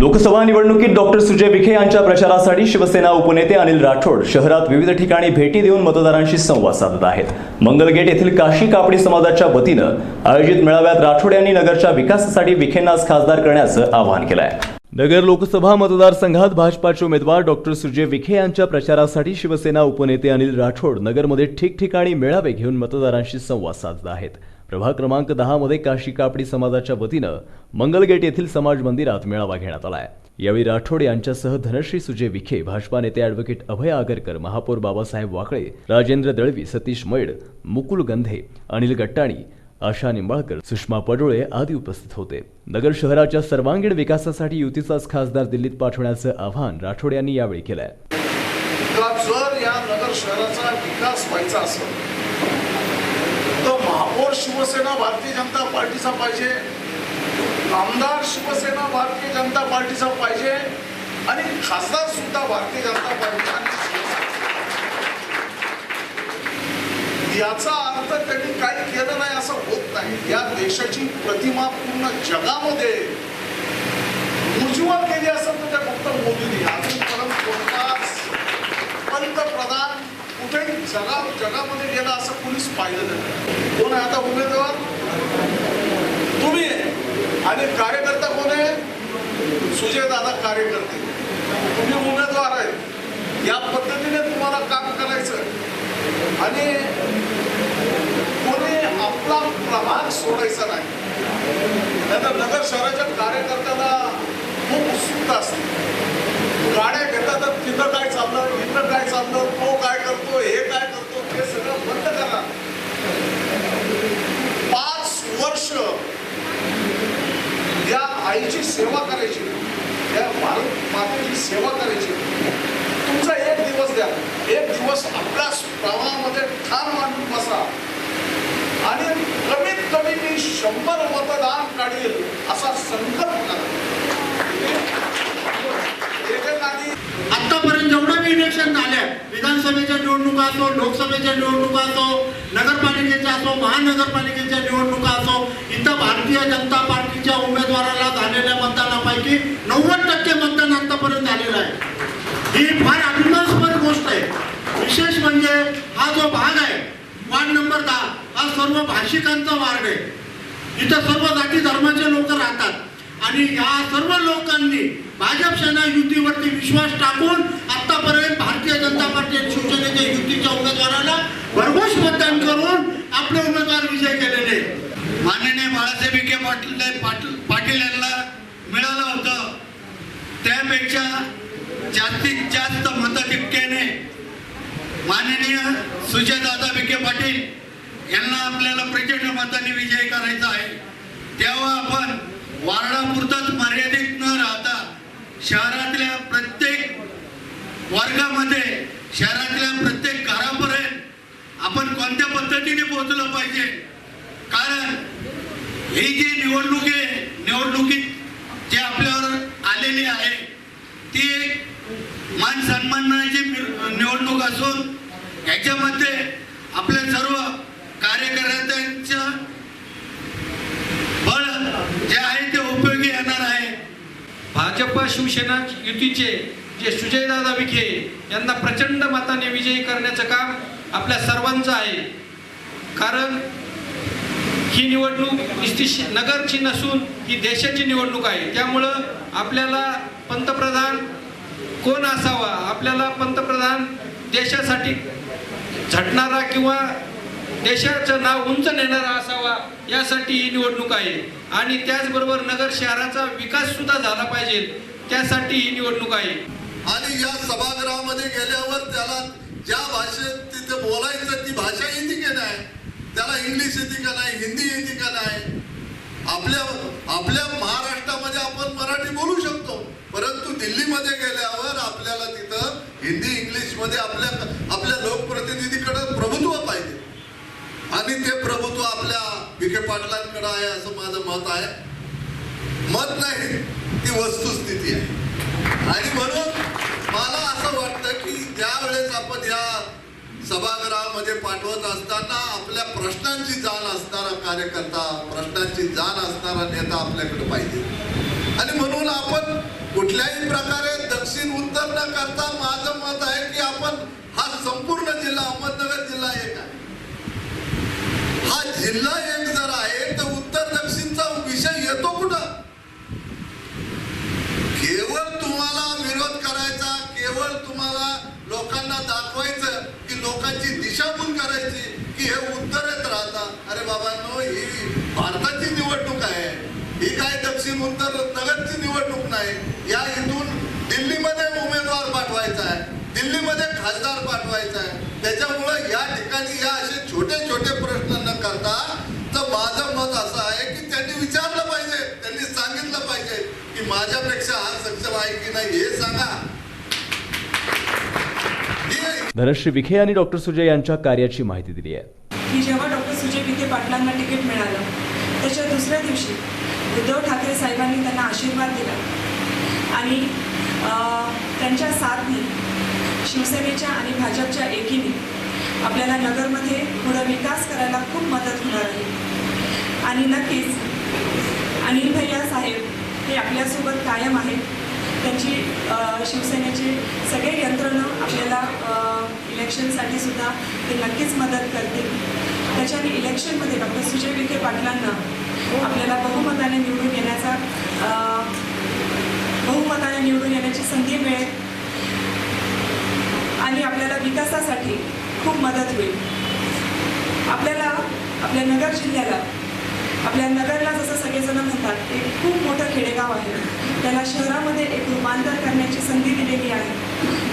लोकसभा निवडणुकीत डॉक्टर सुजय विखे यांच्या प्रचारासाठी शिवसेना उपनेते अनिल राठोड शहरात विविध ठिकाणी भेटी देऊन मतदारांशी संवाद साधत आहेत. मंगलगेट येथील काशी कापडी समाजाच्या वतीनं आयोजित मेळाव्यात राठोड यांनी नगरच्या विकासासाठी विखेंनाच खासदार करण्याचं आवाहन केलं आहे नगर लोकसभा मतदारसंघात भाजपाचे उमेदवार डॉक्टर सुजय विखे यांच्या प्रचारासाठी शिवसेना उपनेते अनिल राठोड नगरमध्ये ठिकठिकाणी मेळावे घेऊन मतदारांशी संवाद साधत आहेत. प्रभाग क्रमांक दहामध्ये काशी कापडी समाजाच्या वतीनं मंगलगेट येथील समाज मंदिरात मेळावा घेण्यात आलाय. यावेळी राठोड यांच्यासह धनश्री सुजय विखे भाजपा नेते अॅडव्होकेट अभय आगरकर महापौर बाबासाहेब वाकळे राजेंद्र दळवी सतीश मैड मुकुल गंधे अनिल गट्टाणी आशा निंबाळकर सुषमा पडोळे आदी उपस्थित होते. नगर शहराच्या सर्वांगीण विकासासाठी युतीचाच खासदार दिल्लीत पाठवण्याचं आवाहन राठोड यांनी यावेळी केलंय. जर या नगर शहराचा विकास व्हायचा असेल शिवसेना भारतीय जनता पार्टीचा पाहिजे. आमदार शिवसेना भारतीय जनता पार्टीचा पाहिजे. आणि खासदार सुद्धा भारतीय जनता पार्टी आणि याचा अर्थ त्यांनी काही केलं नाही असं होत नाही. या देशाची प्रतिमा पूर्ण जगामध्ये उज्ज्वल केली असेल तर त्या फक्त मोदींनी अजूनपर्यंत कोणताच पंतप्रधान कुठेही जगा जगामध्ये गेला असं कुणीच पाहिलं नाही. कोण आहे आता उमेदवार? तुम्ही आणि कार्यकर्ता कोण आहे? सुजय दादा कार्यकर्ते. तुम्ही उमेदवार आहेत. या पद्धतीने तुम्हाला काम करायचं आणि कोणी आपला प्रभाग सोडायचा नाही. नाहीतर नगर शहराच्या कार्यकर्त्याला खूप उत्सुकता असते. गाड्या घेतात तर तिथं काय चाललं इथं काय चाललं तो काय करतो हे काय करतो ते सगळं बंद करा पाच वर्ष या आईची सेवा करायची. त्या भारत मातेची सेवा करायची. तुमचा एक दिवस द्या. एक दिवस आपल्या प्रवाहामध्ये ठाम मांडून बसा. आणि कमीत कमी मी शंभर मतदान काढील असा संकल्प करा. आतापर्यंत जेवढं मी इलेक्शन झाले विधानसभेच्या निवडणुका असो लोकसभेच्या निवडणुका असो नगरपालिकेच्या असो महानगरपालिकेच्या निवडणुका असो इथं भारतीय जनता पार्टी नव्वद टक्के मतदान आतापर्यंत झालेलं आहे. ही फार अभिमानास्पद गोष्ट आहे. विशेष म्हणजे हा जो भाग आहे वार्ड नंबर दहा हा सर्व भाषिकांचा वार्ड आहे. इथं सर्व जाती धर्माचे लोक राहतात. आणि या सर्व लोकांनी भाजप सेना युतीवरती विश्वास टाकून आतापर्यंत भारतीय जनता पार्टी शिवसेनेच्या युतीच्या उमेदवाराला भरघोस मतदान करून आपले उमेदवार विजय केलेले माननीय बाळासाहेब विखे पाटील पाटील पाटील यांना मिळालं होतं. त्यापेक्षा जास्तीत जास्त मताधिक्याने माननीय सुजयदादा विखे पाटील यांना आपल्याला प्रचंड मताने विजय करायचा आहे. तेव्हा आपण वार्डापुरताच मर्यादित न राहता शहरातल्या प्रत्येक वर्गामध्ये शहरातल्या प्रत्येक घरापर्यंत आपण कोणत्या पद्धतीने पोहोचलं पाहिजे? कारण ही जी निवडणूक आहे निवडणुकीत जे आपल्यावर आलेली आहे ती मान सन्मानाची मिर- निवडणूक असून याच्यामध्ये आपल्या सर्व कार्यकर्त्यांचं बळ जे आहे ते उपयोगी येणार आहे. भाजप शिवसेना युतीचे जे सुजयदादा विखे यांना प्रचंड मताने विजयी करण्याचं काम आपल्या सर्वांचं आहे. कारण ही निवडणूक नुसती नगरची नसून ही देशाची निवडणूक आहे. त्यामुळं आपल्याला पंतप्रधान कोण असावा? आपल्याला पंतप्रधान देशासाठी झटणारा किंवा देशाचं नाव उंच नेणारा असावा यासाठी ही निवडणूक आहे. आणि त्याचबरोबर नगर शहराचा विकास सुद्धा झाला पाहिजे त्यासाठी ही निवडणूक आहे. आणि या सभागृहामध्ये गेल्यावर त्याला ज्या भाषेत तिथे बोलायचं ती भाषा येते का नाही? त्याला इंग्लिश येते का नाही? हिंदी येते का नाही? आपल्या आपल्या महाराष्ट्रामध्ये आपण मराठी बोलू शकतो. परंतु दिल्लीमध्ये गेल्यावर आपल्याला तिथं हिंदी इंग्लिशमध्ये आपल्या आपल्या लोकप्रतिनिधीकडे प्रभुत्व पाहिजे. आणि ते प्रभुत्व आपल्या विखे पाटलांकडे आहे असं माझं मत आहे. मत नाही ती वस्तुस्थिती आहे. आणि म्हणून मला असं वाटतं की ज्यावेळेस आपण या सभागृहामध्ये पाठवत असताना आपल्या प्रश्नांची जाण असणारा कार्यकर्ता प्रश्नांची जाण असणारा नेता आपल्याकडे पाहिजे. आणि म्हणून आपण कुठल्याही प्रकारे दक्षिण उत्तर न करता माझं मत आहे की आपण हा संपूर्ण जिल्हा अहमदनगर जिल्हा एक आहे. हा जिल्हा एक जर आहे तर उत्तर दक्षिणचा विषय येतो कुठं? केवळ तुम्हाला विरोध करायचा केवळ तुम्हाला लोकांना दाखवायचं की लोकांची दिशाभूल करायची की हे उत्तरेत राहता. अरे बाबांनो ही भारताची काय दक्षिण नगरची निवडणूक नाही. या इथून दिल्लीमध्ये उमेदवार पाठवायचा आहे. दिल्लीमध्ये खासदार पाठवायचा आहे. त्याच्यामुळे या ठिकाणी या असे छोटे छोटे प्रश्न न करता तर माझं मत असं आहे की त्यांनी विचारलं पाहिजे. त्यांनी सांगितलं पाहिजे की माझ्यापेक्षा हा सक्षम आहे की नाही हे सांगा. धनश्री विखे यांनी डॉक्टर सुजय यांच्या कार्याची माहिती दिली आहे. की जेव्हा डॉक्टर सुजय विखे पाटलांना तिकीट मिळालं त्याच्या दुसऱ्या दिवशी उद्धव ठाकरे साहेबांनी त्यांना आशीर्वाद दिला. आणि त्यांच्या साथने शिवसेनेच्या आणि भाजपच्या एकीने आपल्याला नगरमध्ये पुढं विकास करायला खूप मदत होणार आहे. आणि नक्कीच अनिल भैया साहेब हे आपल्यासोबत कायम आहेत. त्यांची शिवसेनेचे सगळे यंत्रणं आपल्याला इलेक्शनसाठी सुद्धा ते नक्कीच मदत करतील. त्याच्याने इलेक्शनमध्ये डॉक्टर सुजय विखे पाटलांना आपल्याला बहुमताने निवडून येण्याचा बहुमताने निवडून येण्याची संधी मिळेल आणि आपल्याला विकासासाठी खूप मदत होईल. आपल्याला आपल्या नगर जिल्ह्याला आपल्या नगरला जसं सगळेजण म्हणतात एक खूप मोठं खेडेगाव आहे. त्याला शहरामध्ये एक रूपांतर करण्याची संधी दिलेली आहे.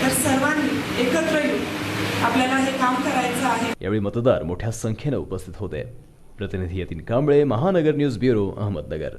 तर सर्वांनी एकत्र येऊन आपल्याला हे काम करायचं आहे. यावेळी मतदार मोठ्या संख्येनं उपस्थित होते. प्रतिनिधी यतीन कांबळे महानगर न्यूज ब्युरो अहमदनगर.